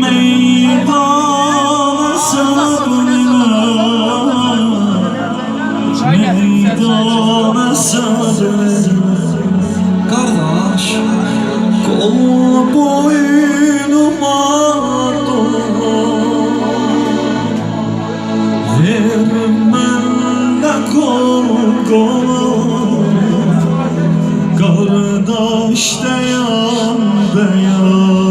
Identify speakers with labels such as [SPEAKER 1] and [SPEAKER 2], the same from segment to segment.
[SPEAKER 1] Meydana sarılma Meydana sarılma Kardeş Kol boynuma dolar Vermem de korkular Kardeş dayan dayan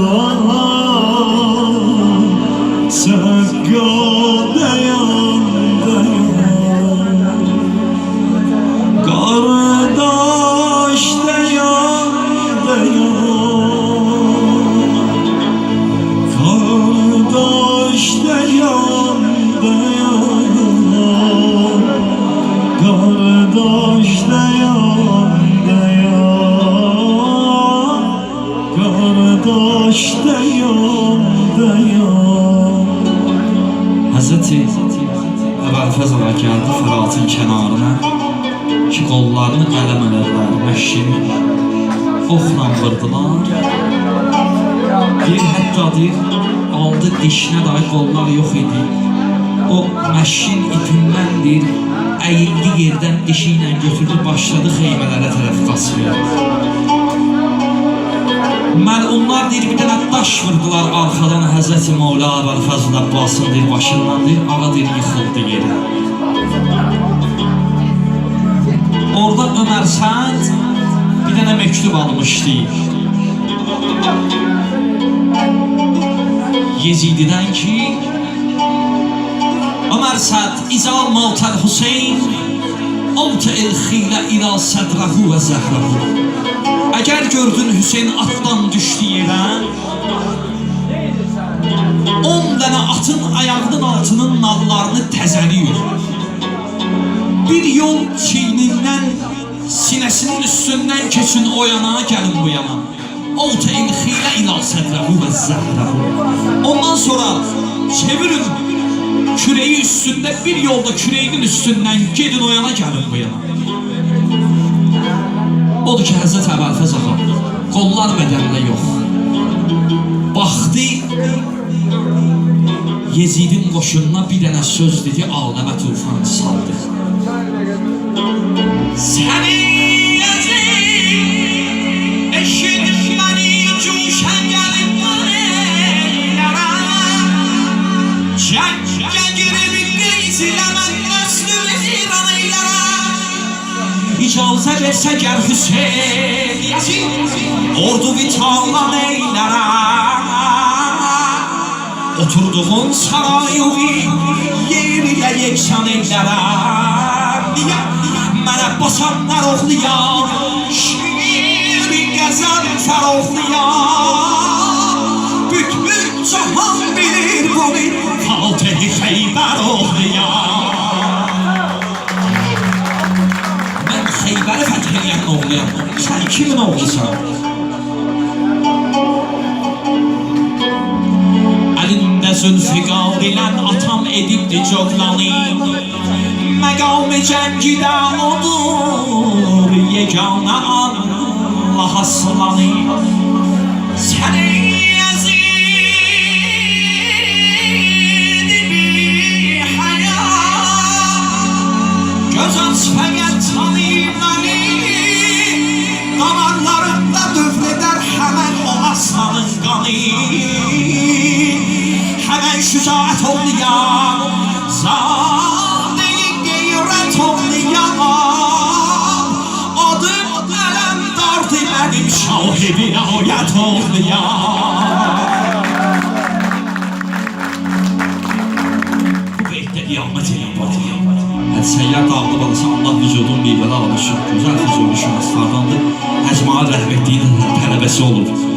[SPEAKER 1] Kardeş dayan dayan. Hazreti Əbəlfəz ağa gəldi Fıratın kənarına ki qollarını qələm elədilər məşini oxla vurdular bir hətta deyir aldı dişinə dair qollar yox idi. O məşin ipindən deyir əyildi yerdən dişi götürdü başladı xeybələrə tərəf qaçmaya Məlunlar deyir bir dənə daş vurdular arxadan Həzrəti Mevla Əbəlfəzl Abbasın deyir başından deyir ağa deyir yıxıldı yerə Orada Ömer Sa'd bir tane mektup almıştı. Yezidi'den ki Ömer Sa'd izal mautel Hüseyin Avte el khile ila sedrahu ve zehrahu Eğer gördün Hüseyin attan altının nallarını təzəliyor Bir yol çiynindən sinəsinin üstündən keçin o yana, gəlin bu yana. Avteyn xilə ila sədrəhu və zəhrahu. Ondan sonra çevirin küreği üstünde bir yolda küreğinin üstünden gedin o yana, gəlin bu yana. Odur ki, Həzrət Əbəlfəz ağa, qollar bədəndə yox. Baxdı, Yezidin qoşununa bir dənə söz dedi, ağləmə tufan saldı. Seni Yazid Eşit beni cuşen gelip manelere Çekke girip gizlemen nesli iranilere İcazə versə gəl Hüseyin. Yazid Ordu vitalan eylere Oturduğun sarayı yeriyə yeksan eylere Niyə mənə basanlar oxlayan Şiir qəzəl fəroxlayan Bütün cahan bilir bunu Fatih Xeybər oxlayan Mən Xeybəri fəth eləyən oğluyam Sən kimin oğlusan? Əlində zülfiqar ilə atam edibdi cövlanı Məqam cəngidə odur yeganə Allah aslanı Səni Yazid bir həyat Göz aç fəqət tanıyıb məni Damarlarımda dövlədər həmən o aslanın qanı Həmən şücaət olmayan Zadeyi qeyrət olmayan Adım ələm dardı mənim şahibi ayət olmayan. Bu beytdə qiyamət eləyəm batıyam Həd səyyar dağlı balası Allah vücudun bir bəla alışır Gözəl füzuli şünaslardandır Əcmaə rəhmətliyin tələbəsi olur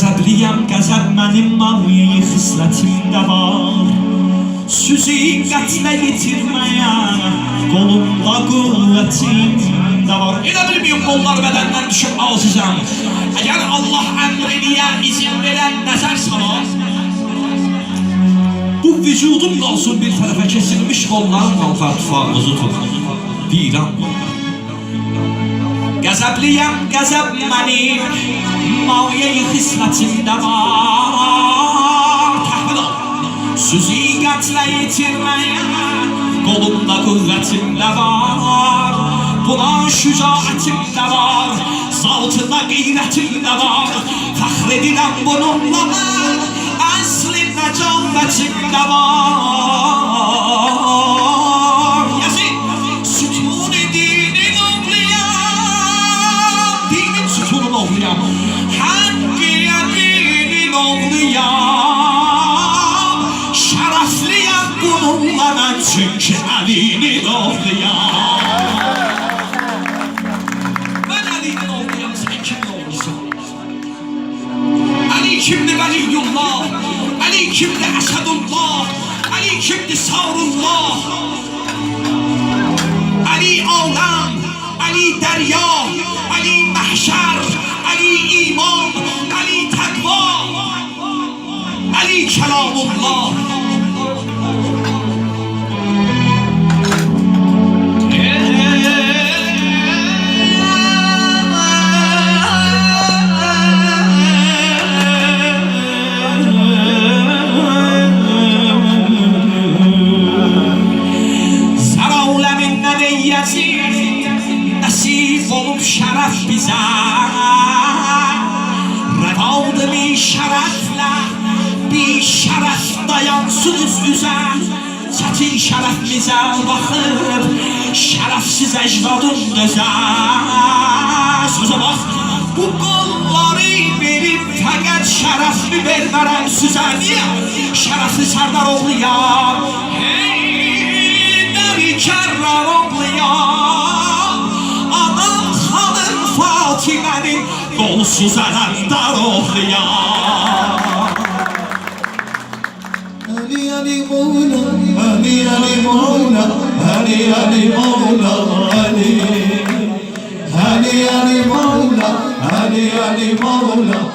[SPEAKER 1] Qəzəbliyəm, qəzəb mənim mamiyeyi xislətimdə var. Süzü qətlə yetirməyə Qolumda qüvvətim də var. Elə bilmiyim qollar bədəndən düşüb azizəm Əgər Allah əmr eləyə, izin verən nəzər salar Bu vücudum qalsın bir tərəfə kesilmiş qollarım qalxar tufağınızı tut Deyirəm Qəzəbliyəm, qəzəb mənim Maviyə xislətimdə var. Təhvil ol. Sözü qətlə yetirməyə Qolumda qüvvətimdə var. Buna şücaətimdə var. Saltında qeyrətimdə var. Fəxr bununla mən Əslində can bətimdə var Kimin oğlusun? Ali kimdi Veliyullah Ali kimdi Esedullah Ali kimdi Savrullah Ali alem Ali derya Ali mahşer? Ali iman Ali takva Ali kelamullah deyyəcək Nəsib olub şərəf bizə Rəvadır bir şərəflə Bir şərəf dayansın üz üzə Çətin şərəfimizə baxıb Şərəfsiz əcdadın dözə Sözə bax Bu qolları verib Fəqət şərəfli vermərəm sizə Niyə? Şərəfli sərdar oğluyam Hey, Qolsuz ələmdar oğluyam
[SPEAKER 2] Ali Ali Mola, Ali Ali Mola, Ali Ali Mola, Ali. Ali Ali Mola, Ali Ali Mola, Ali